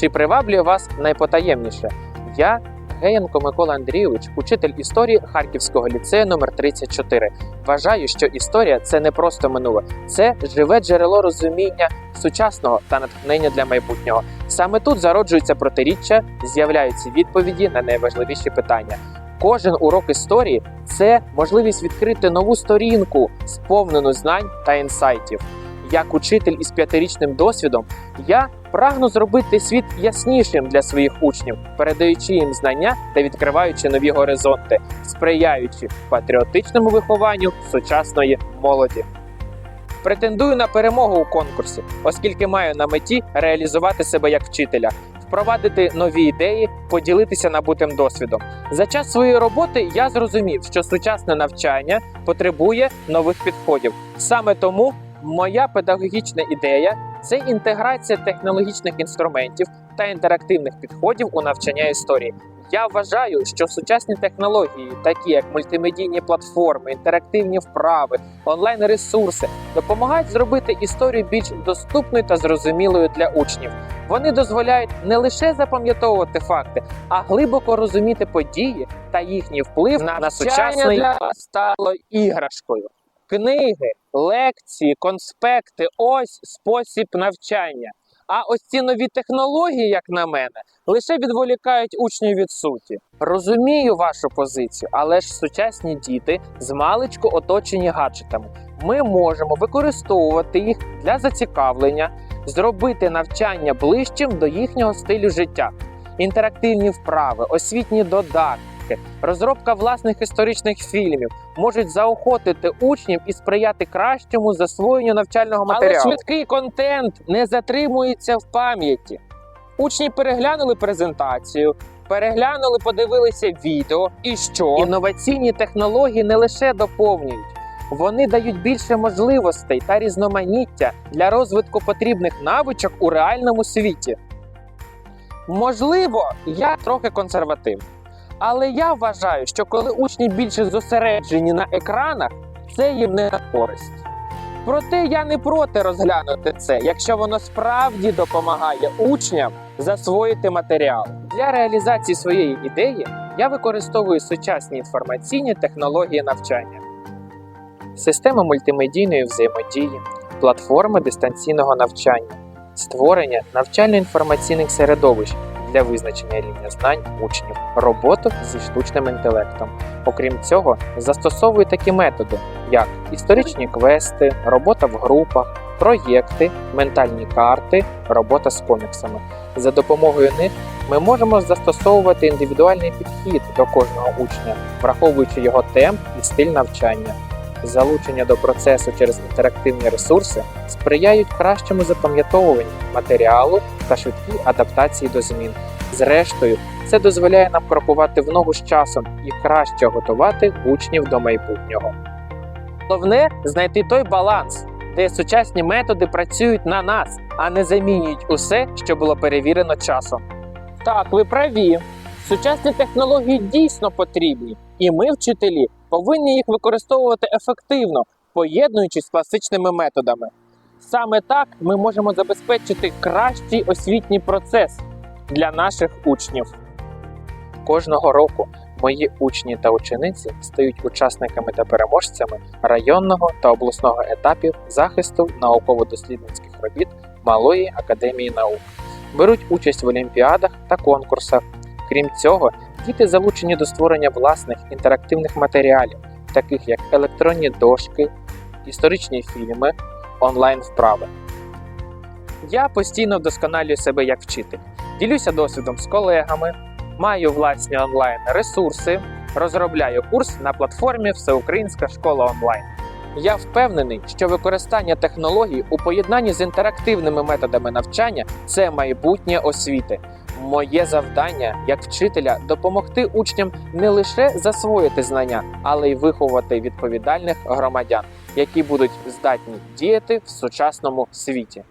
Чи приваблює вас найпотаємніше? Я Геєнко Микола Андрійович, учитель історії Харківського ліцею номер 34. Вважаю, що історія це не просто минуле, це живе джерело розуміння сучасного та натхнення для майбутнього. Саме тут зароджуються протиріччя, з'являються відповіді на найважливіші питання. Кожен урок історії це можливість відкрити нову сторінку, сповнену знань та інсайтів. Як учитель із п'ятирічним досвідом, я прагну зробити світ яснішим для своїх учнів, передаючи їм знання та відкриваючи нові горизонти, сприяючи патріотичному вихованню сучасної молоді. Претендую на перемогу у конкурсі, оскільки маю на меті реалізувати себе як вчителя, впровадити нові ідеї, поділитися набутим досвідом. За час своєї роботи я зрозумів, що сучасне навчання потребує нових підходів. Саме тому моя педагогічна ідея це інтеграція технологічних інструментів та інтерактивних підходів у навчання історії. Я вважаю, що сучасні технології, такі як мультимедійні платформи, інтерактивні вправи, онлайн-ресурси, допомагають зробити історію більш доступною та зрозумілою для учнів. Вони дозволяють не лише запам'ятовувати факти, а глибоко розуміти події та їхній вплив на, на сучасний для стало іграшкою. Книги, лекції, конспекти ось спосіб навчання. А ось ці нові технології, як на мене, лише відволікають учнів від суті. Розумію вашу позицію, але ж сучасні діти з маличку оточені гаджетами. Ми можемо використовувати їх для зацікавлення, зробити навчання ближчим до їхнього стилю життя, інтерактивні вправи, освітні додатки. Розробка власних історичних фільмів можуть заохотити учнів і сприяти кращому засвоєнню навчального матеріалу. Але швидкий контент не затримується в пам'яті. Учні переглянули презентацію, переглянули, подивилися відео. І що? Інноваційні технології не лише доповнюють, вони дають більше можливостей та різноманіття для розвитку потрібних навичок у реальному світі. Можливо, я трохи консервативний. Але я вважаю, що коли учні більше зосереджені на екранах, це їм не на користь. Проте я не проти розглянути це, якщо воно справді допомагає учням засвоїти матеріал. Для реалізації своєї ідеї я використовую сучасні інформаційні технології навчання, системи мультимедійної взаємодії, платформи дистанційного навчання, створення навчально-інформаційних середовищ для визначення рівня знань учнів, роботу зі штучним інтелектом. Окрім цього, застосовую такі методи, як історичні квести, робота в групах, проєкти, ментальні карти, робота з коміксами. За допомогою них ми можемо застосовувати індивідуальний підхід до кожного учня, враховуючи його темп і стиль навчання. Залучення до процесу через інтерактивні ресурси сприяють кращому запам'ятовуванню матеріалу та швидкій адаптації до змін. Зрештою, це дозволяє нам крокувати в ногу з часом і краще готувати учнів до майбутнього. Головне знайти той баланс, де сучасні методи працюють на нас, а не замінюють усе, що було перевірено часом. Так, ви праві. Сучасні технології дійсно потрібні, і ми, вчителі, повинні їх використовувати ефективно, поєднуючись з класичними методами. Саме так ми можемо забезпечити кращий освітній процес для наших учнів. Кожного року мої учні та учениці стають учасниками та переможцями районного та обласного етапів захисту науково-дослідницьких робіт Малої академії наук, беруть участь в олімпіадах та конкурсах. Крім цього, діти залучені до створення власних інтерактивних матеріалів, таких як електронні дошки, історичні фільми, онлайн-вправи. Я постійно вдосконалюю себе як вчитель, ділюся досвідом з колегами, маю власні онлайн ресурси, розробляю курс на платформі Всеукраїнська школа онлайн. Я впевнений, що використання технологій у поєднанні з інтерактивними методами навчання це майбутнє освіти. Моє завдання як вчителя допомогти учням не лише засвоїти знання, але й виховувати відповідальних громадян, які будуть здатні діяти в сучасному світі.